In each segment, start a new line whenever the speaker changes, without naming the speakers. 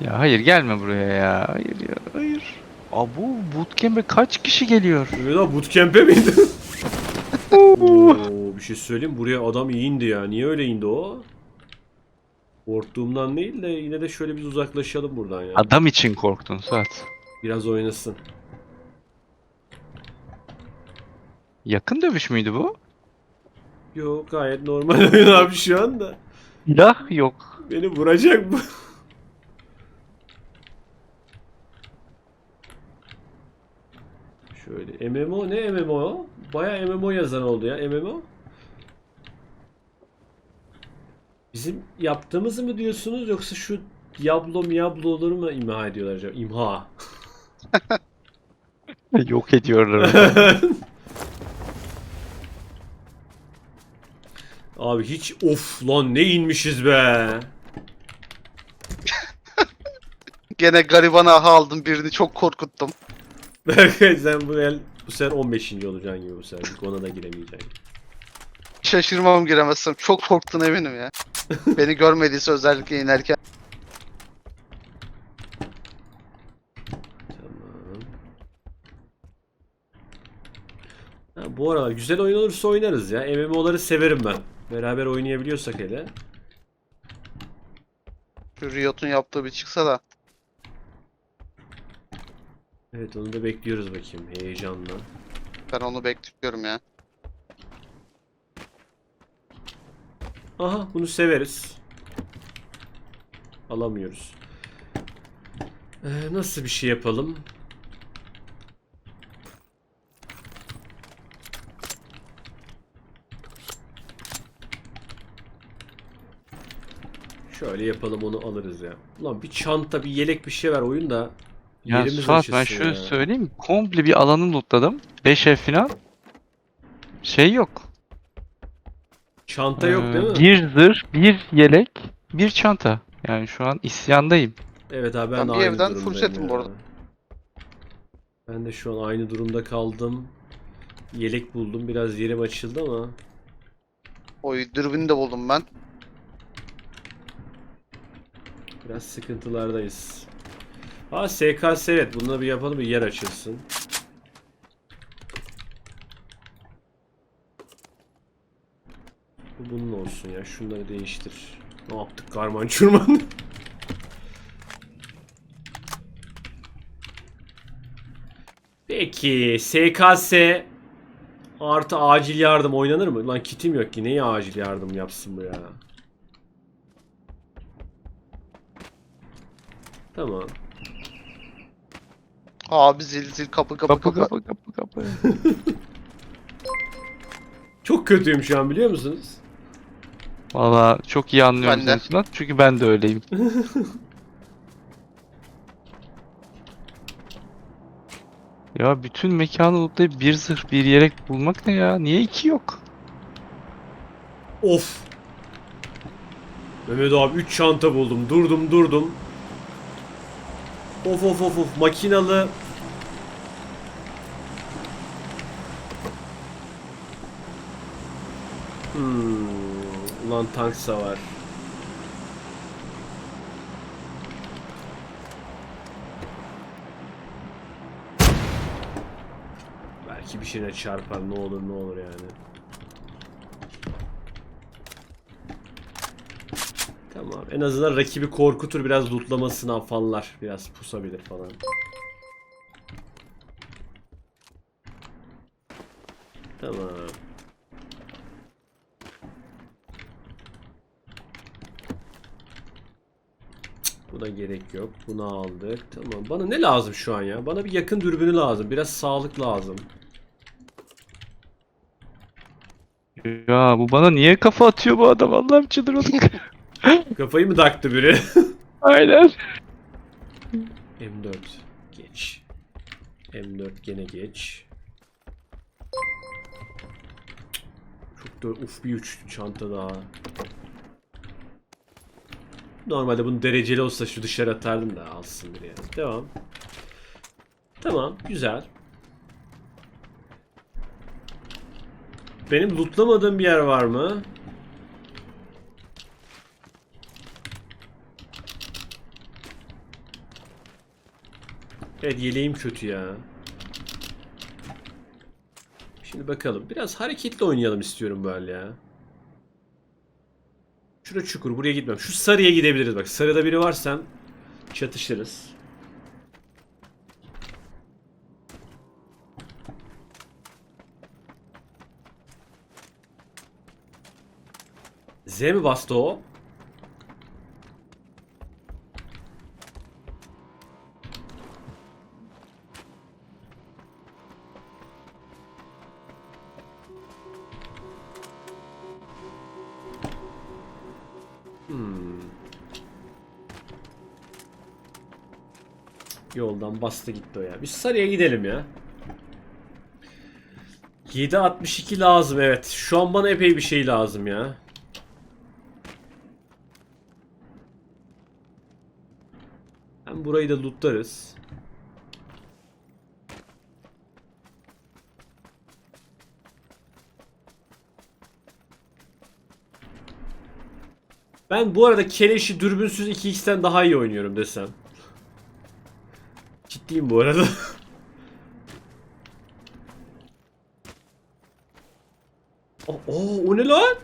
Ya hayır gelme buraya ya. Hayır ya hayır. Abu bootcamp'e kaç kişi geliyor?
Abi bootcamp'e miydi? Oo, bir şey söyleyeyim buraya adam iyi indi ya. Niye öyle indi o? Korktuğumdan değil de yine de şöyle biz uzaklaşalım buradan ya.
Adam için korktun Suat.
Biraz oynasın.
Yakın dövüş müydü bu?
Yok gayet normal oyun abi şu anda.
Silah yok.
Beni vuracak bu. Şöyle MMO ne MMO? Baya MMO yazan oldu ya MMO. Bizim yaptığımızı mı diyorsunuz yoksa şu Diablo Miablo'ları mı imha ediyorlar acaba? İmha.
yok ediyorlar.
Abi hiç of lan ne inmişiz be.
Gene gariban aha aldım birini çok korkuttum.
Sen bu el bu sefer 15. olacaksın gibi bu sefer. Ona da giremeyeceksin.
Şaşırmam giremezsem. Çok korktun eminim ya. Beni görmediyse özellikle inerken.
Tamam. Ha, bu aralar güzel oyun olursa oynarız ya. MMO'ları severim ben. Beraber oynayabiliyorsak hele.
Şu Riot'un yaptığı bir çıksa da.
Evet onu da bekliyoruz bakayım heyecanla.
Ben onu bekliyorum ya.
Aha bunu severiz. Alamıyoruz. Ee, nasıl bir şey yapalım? Şöyle yapalım onu alırız ya. Ulan bir çanta, bir yelek bir şey ver oyunda.
Ya
Yerimiz
Suat ben
açılsın
şöyle
ya.
söyleyeyim. Komple bir alanı lootladım. 5 ev falan. Şey yok.
Çanta yok
Ee,
değil mi?
Bir zırh, bir yelek, bir çanta. Yani şu an isyandayım.
Evet abi ben,
Ben
de
bir
aynı
evden full
durumdayım
setim bu arada.
Ben de şu an aynı durumda kaldım. Yelek buldum. Biraz yerim açıldı ama.
Oy dürbünü de buldum ben.
Biraz sıkıntılardayız. Ha SKS evet. Bununla bir yapalım bir yer açılsın. Bu bunun olsun ya. Şunları değiştir. Ne yaptık karman çurman? Peki SKS artı acil yardım oynanır mı? Lan kitim yok ki. Neyi acil yardım yapsın bu ya? Tamam.
Abi zil zil kapı kapı
Kapı
kapı.
kapı kapı.
Çok kötüyüm şu an biliyor musunuz?
Valla çok iyi anlıyorum
Ben de.
seni. Çünkü ben de öyleyim. ya bütün mekanı lootlayıp bir zırh bir yelek bulmak ne ya? Niye iki yok?
Of. Mehmet abi 3 çanta buldum. Durdum durdum. Of of of of makinalı. Hmm. Ulan tank var. Belki bir şeyine çarpar ne olur ne olur yani. Tamam. En azından rakibi korkutur biraz lootlamasını afallar. Biraz pusabilir falan. Tamam. Buna gerek yok. Bunu aldık. Tamam. Bana ne lazım şu an ya? Bana bir yakın dürbünü lazım. Biraz sağlık lazım.
Ya bu bana niye kafa atıyor bu adam? Allah'ım çıldırmadık.
Kafayı mı taktı biri?
Aynen.
M4 geç. M4 gene geç. Çok da uf bir üç çanta daha. Normalde bunu dereceli olsa şu dışarı atardım da alsın biri yani. Devam. Tamam güzel. Benim lootlamadığım bir yer var mı? Evet yeleğim kötü ya. Şimdi bakalım. Biraz hareketli oynayalım istiyorum böyle ya. Şurada çukur. Buraya gitmem. Şu sarıya gidebiliriz bak. Sarıda biri varsa çatışırız. Z mi bastı o? Yoldan bastı gitti o ya. Biz sarıya gidelim ya. 7.62 lazım evet. Şu an bana epey bir şey lazım ya. Hem burayı da lootlarız. Ben bu arada keleşi dürbünsüz 2x'ten daha iyi oynuyorum desem. Ciddiyim bu arada. Oo, oo, o ne lan?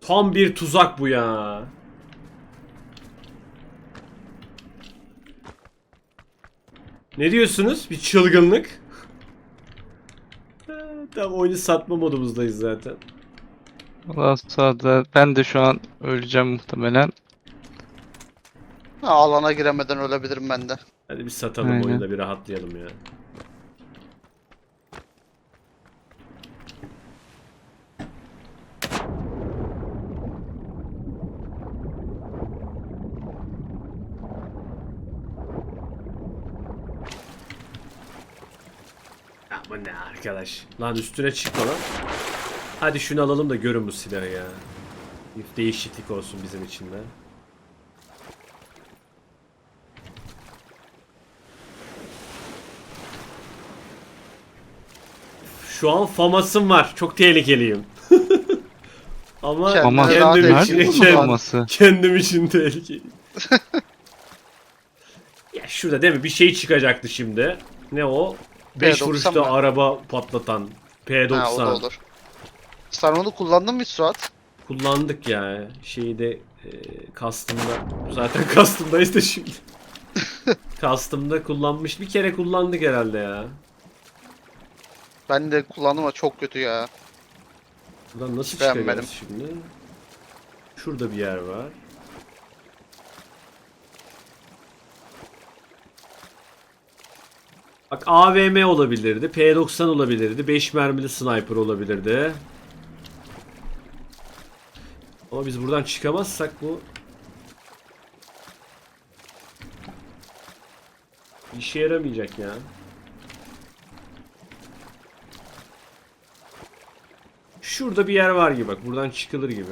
Tam bir tuzak bu ya. Ne diyorsunuz? Bir çılgınlık. Tam oyunu satma modumuzdayız zaten.
Valla sağda ben de şu an öleceğim muhtemelen.
Ha, alana giremeden ölebilirim ben de.
Hadi bir satalım
Aynen.
oyunda bir rahatlayalım ya. Ama ne arkadaş. Lan üstüne çıkma lan. Hadi şunu alalım da görün bu silahı ya. Bir değişiklik olsun bizim için de. Şu an famasım var. Çok tehlikeliyim. Ama
daha
kendim
tehlikeli
için,
lan.
olması?
kendim için tehlikeliyim. ya şurada değil mi? Bir şey çıkacaktı şimdi. Ne o? 5
P90
vuruşta
mı?
araba patlatan. P90.
Ha o da olur. Sen onu kullandın mı hiç Suat?
Kullandık ya. Şeyi de e, custom'da. Zaten custom'dayız da şimdi. custom'da kullanmış. Bir kere kullandık herhalde ya.
Ben de kullandım ama çok kötü ya.
Buradan nasıl
Beğenmedim.
çıkacağız şimdi? Şurada bir yer var. Bak AVM olabilirdi, P90 olabilirdi, 5 mermili sniper olabilirdi. Ama biz buradan çıkamazsak bu işe yaramayacak ya. Şurada bir yer var gibi bak. Buradan çıkılır gibi.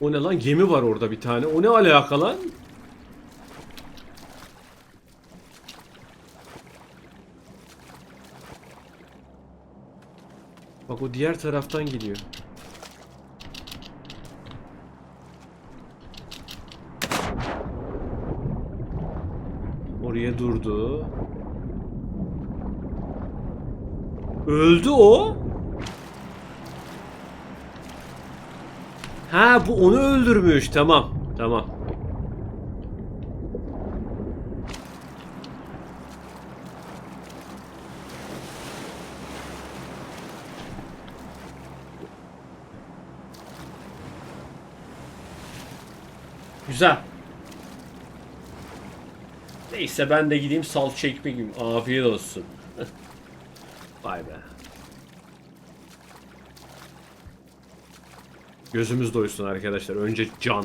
O ne lan? Gemi var orada bir tane. O ne alaka lan? Bak o diğer taraftan geliyor. Oraya durdu. Öldü o. Ha bu onu öldürmüş. Tamam. Tamam. Güzel. Neyse ben de gideyim sal çekme gibi. Afiyet olsun. Vay be. Gözümüz doysun arkadaşlar. Önce can.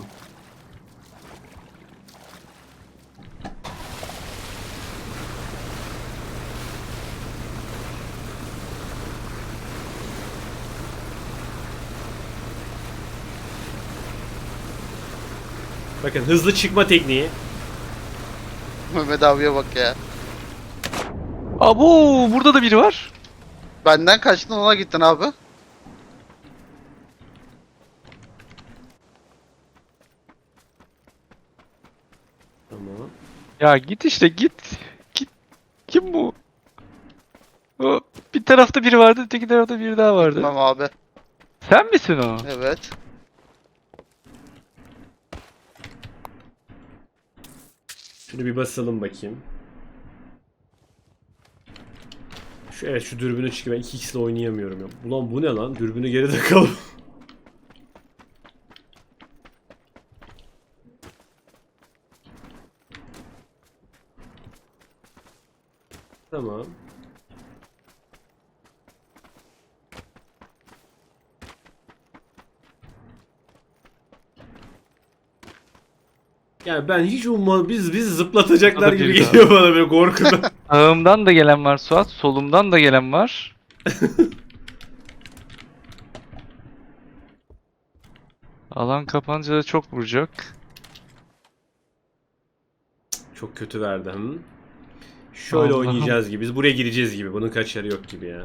Bakın hızlı çıkma tekniği.
Mehmet abiye bak ya.
Abo burada da biri var.
Benden kaçtın ona gittin abi.
Tamam.
Ya git işte git. Git. Kim bu? O, bir tarafta biri vardı, öteki tarafta biri daha vardı.
Tamam abi.
Sen misin o?
Evet.
Şunu bir basalım bakayım. Şu evet şu dürbünü çıkıyor. Ben 2x ile oynayamıyorum ya. Ulan bu ne lan? Dürbünü geride kal. tamam. Ben hiç ummadım. Biz bizi zıplatacaklar gibi geliyor bana böyle korkudan.
Sağımdan da gelen var Suat, solumdan da gelen var. Alan kapanınca da çok vuracak.
Çok kötü verdi. Hı? Şöyle
Allah'ım.
oynayacağız gibi. Biz buraya gireceğiz gibi. Bunun kaçarı yok gibi ya.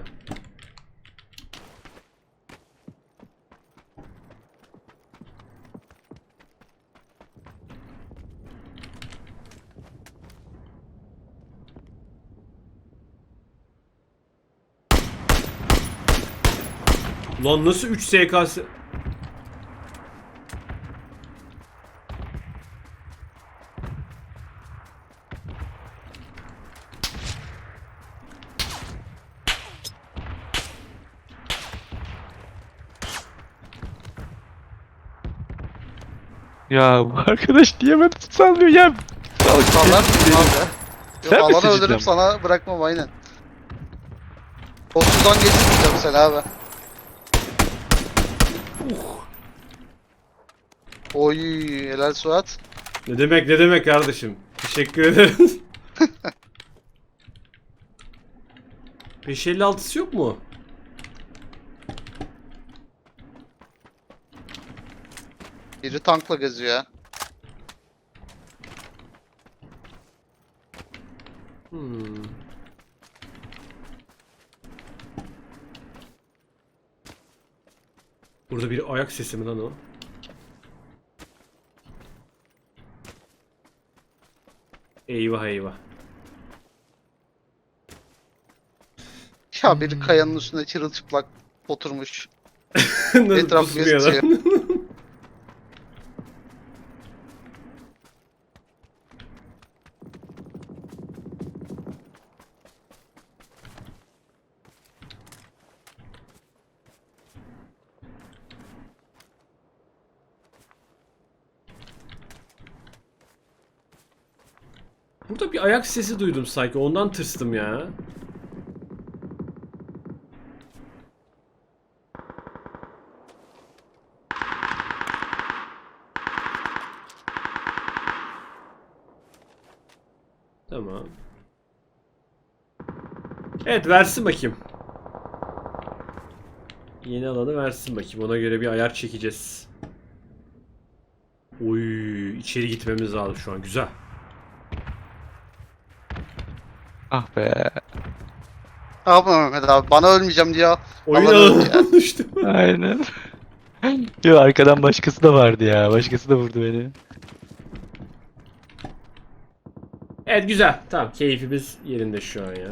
Lan nasıl 3 SKS?
Ya bu arkadaş niye beni sallıyor ya?
Sallar abi?
Sen
Yok
misin
alana
cidden?
öldürüp sana bırakmam aynen. Sudan geçirmeyeceğim seni abi. Oy helal Suat.
Ne demek ne demek kardeşim. Teşekkür ederim. 556'sı yok mu?
Biri tankla geziyor ya.
Hmm. Burada bir ayak sesi mi lan o? Eyvah eyvah.
Ya biri kayanın üstünde çırılçıplak oturmuş.
Nasıl
Etrafı
pusuyor lan?
gözüküyor.
Burada bir ayak sesi duydum sanki. Ondan tırstım ya. Tamam. Evet versin bakayım. Yeni alanı versin bakayım. Ona göre bir ayar çekeceğiz. Oy, içeri gitmemiz lazım şu an. Güzel.
Ah be.
Yapma Mehmet abi bana ölmeyeceğim diye.
Oyun
Alan öldü.
Aynen. Yo arkadan başkası da vardı ya. Başkası da vurdu beni.
Evet güzel. Tamam keyfimiz yerinde şu an ya.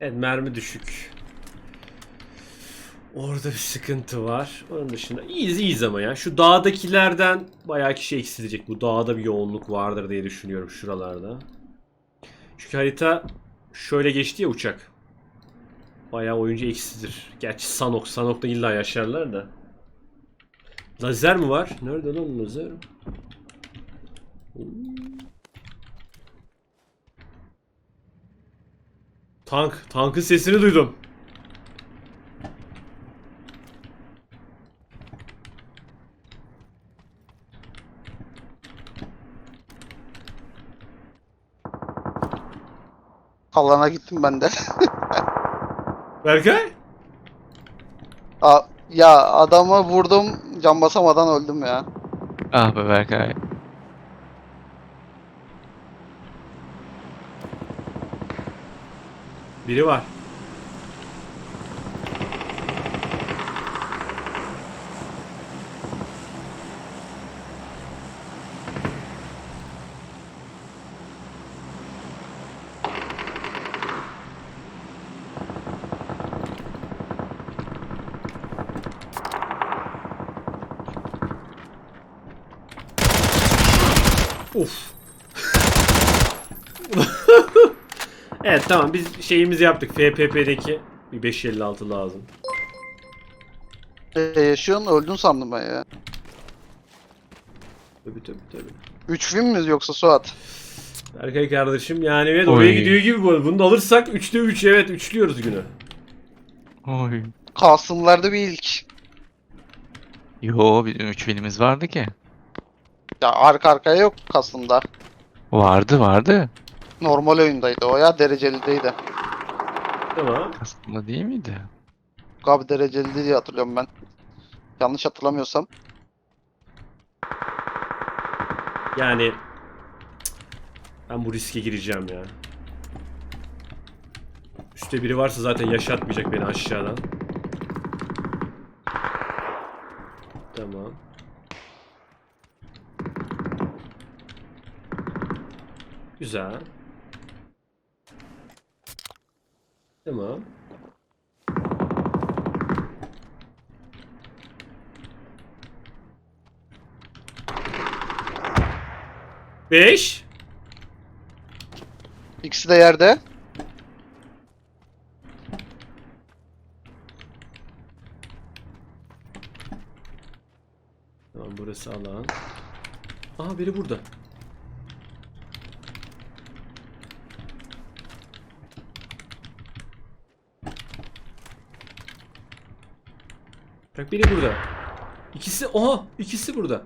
Evet mermi düşük. Orada bir sıkıntı var. Onun dışında iyiyiz iyiyiz ama ya. Şu dağdakilerden bayağı kişi eksilecek. Bu dağda bir yoğunluk vardır diye düşünüyorum şuralarda. Çünkü harita şöyle geçti ya uçak. Bayağı oyuncu eksidir. Gerçi Sanok. Sanok'ta illa yaşarlar da. Lazer mi var? Nerede lan lazer? Tank. Tankın sesini duydum.
Alana gittim ben de.
Berkay?
Aa, ya adamı vurdum can basamadan öldüm ya.
Ah be Berkay.
Biri var. Of. evet tamam biz şeyimizi yaptık. FPP'deki bir 556 lazım.
Ee, yaşıyorsun öldün sandım ben ya.
Tabii tabii tabii.
3 film mi yoksa Suat?
Berkay kardeşim yani evet oraya gidiyor gibi bu. Bunu da alırsak 3'te 3 evet üçlüyoruz günü.
Oy.
Kasımlarda bir ilk.
Yo bizim üç filmimiz vardı ki.
Ya arka arkaya yok Kasım'da.
Vardı vardı.
Normal oyundaydı o ya derecelideydi.
Tamam.
Aslında değil miydi?
Abi dereceli diye hatırlıyorum ben. Yanlış hatırlamıyorsam.
Yani ben bu riske gireceğim ya. Üstte biri varsa zaten yaşatmayacak beni aşağıdan. Tamam. Güzel. Tamam. Beş.
İkisi de yerde.
Tamam burası alan. Aha biri burada. Bak biri burada. İkisi oha ikisi burada.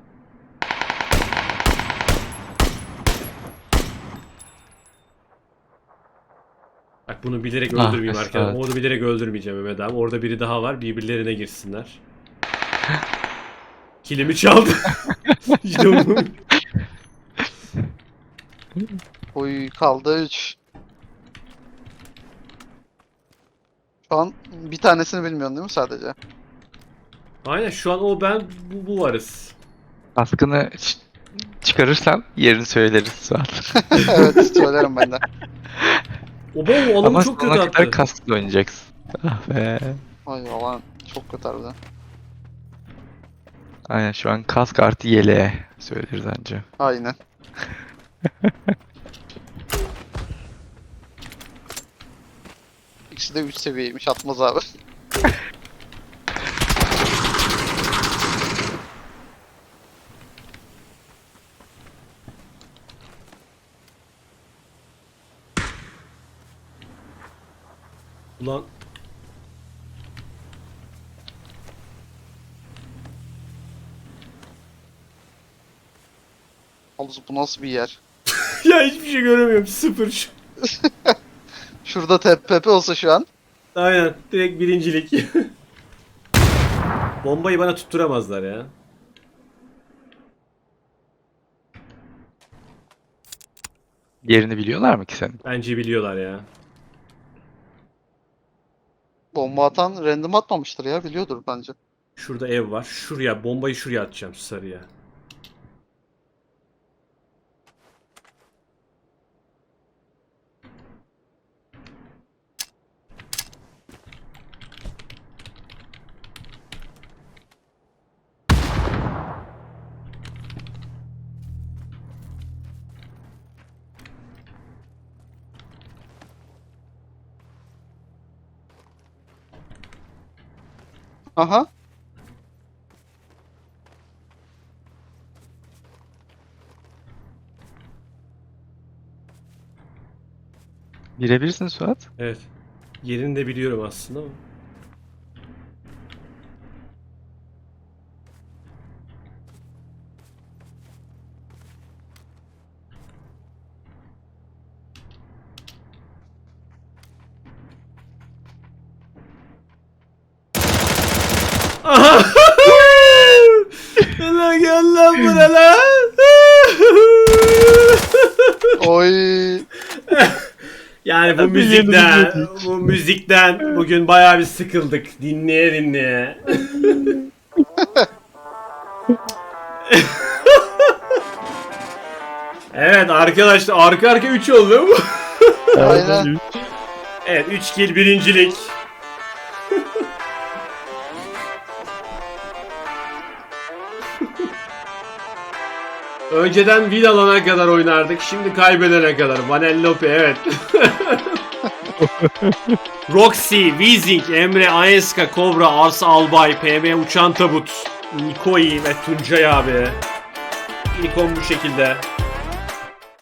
Bak bunu bilerek
Ah,
öldürmeyeyim
evet.
arkadaşlar. Onu bilerek öldürmeyeceğim Mehmet abi. Orada biri daha var. Birbirlerine girsinler. Kilimi çaldı.
Oy kaldı 3. Şu an bir tanesini bilmiyorsun değil mi sadece?
Aynen şu an o ben bu, bu varız.
Kaskını ç- çıkarırsan yerini söyleriz Suat.
evet söylerim ben de.
O bol o
Ama
alanı çok kötü
sonuna kadar
attı.
kaskla oynayacaksın. Ah be.
Ay alan çok kötü harbiden.
Aynen şu an kask artı yeleğe söyleriz anca.
Aynen. İkisi de 3 seviyeymiş atmaz abi.
Ulan
Oğlum bu nasıl bir yer?
ya hiçbir şey göremiyorum. Sıfır şu.
Şurada TPP olsa şu an.
Aynen direkt birincilik. Bombayı bana tutturamazlar ya.
Yerini biliyorlar mı ki senin?
Bence biliyorlar ya.
Bomba atan random atmamıştır ya biliyordur bence.
Şurada ev var. Şuraya bombayı şuraya atacağım sarıya.
Aha.
Birebirsin Suat.
Evet. Yerini de biliyorum aslında ama. Aha! Lan gel lan buraya lan.
Oy.
Yani bu müzikten, bu müzikten bugün bayağı bir sıkıldık dinleye dinleye. evet arkadaşlar arka arka 3 oldu mu?
Aynen.
evet 3 kill birincilik. Önceden win alana kadar oynardık. Şimdi kaybedene kadar. Vanellope evet. Roxy, Weezing, Emre, Aeska, Cobra, Arsa Albay, PM Uçan Tabut, Nikoi ve Tuncay abi. İlk on bu şekilde.